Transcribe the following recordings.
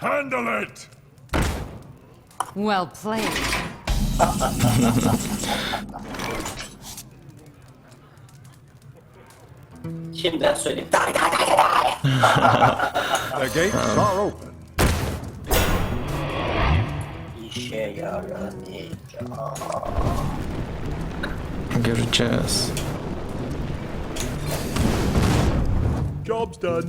Handle it! Well played. Şimdiden söyleyeyim. Day day. The gates are open. İşe yaramayacak. Göreceğiz. Job's done.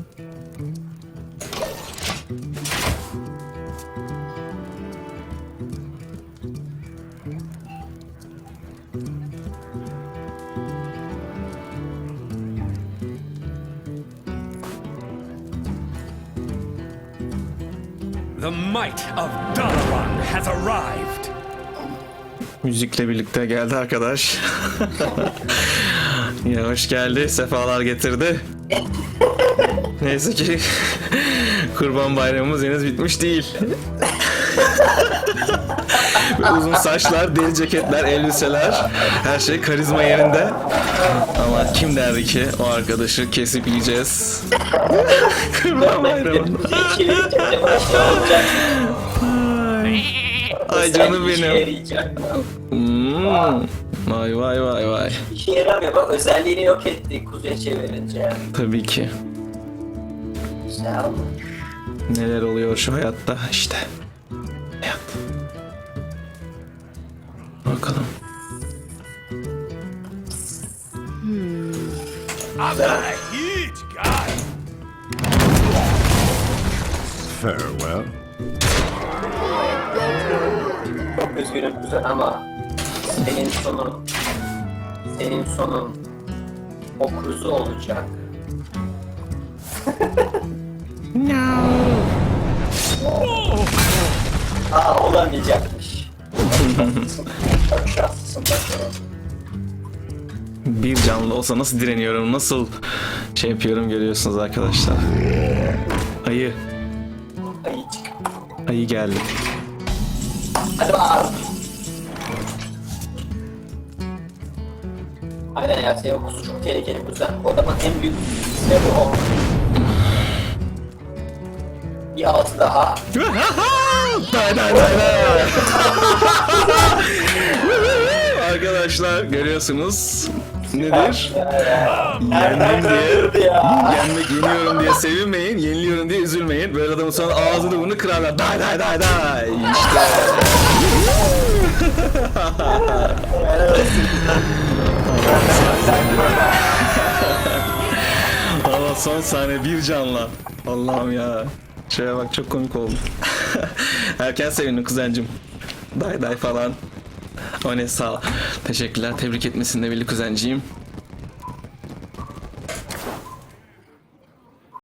The might of Dalaran has arrived. Müzikle birlikte geldi arkadaş. ya hoş geldi. Sefalar getirdi. Neyse ki Kurban Bayramımız henüz bitmiş değil. Uzun saçlar, deri ceketler, elbiseler, her şey karizma yerinde. Ama kim derdi ki o arkadaşı kesip yiyeceğiz. Kurban Bayramı. Ay canım benim. yarayacak. Hmm. Vay vay vay vay. İşe yaramıyor bak özelliğini yok etti kuzeye çevirince. Tabii ki. Güzel. Neler oluyor şu hayatta işte. Hayat. Bakalım. I'm a huge guy. Farewell. Çok üzgünüm güzel ama senin sonun senin sonun o kuzu olacak. Aa olamayacakmış. Bir canlı olsa nasıl direniyorum, nasıl şey yapıyorum görüyorsunuz arkadaşlar. Ayı, ayı geldi. Aynen ya senin kuzu çok tehlikeli kuzen. O adamın en büyük silahı o. Bir altı daha. Day day day day. Arkadaşlar görüyorsunuz nedir? Kırdırdı ya? Yenmek yeniyorum diye sevinmeyin, yeniliyorum diye üzülmeyin. Böyle adamın sonra ağzını bunu kırarlar. Day day day day. İşte. Valla son sahne bir canla. Allah'ım ya. Şuraya bak çok komik oldu. Erken sevindim kuzencim. Day day falan. O ne sağ. Teşekkürler. Tebrik etmesinle birlikte kuzenciğim.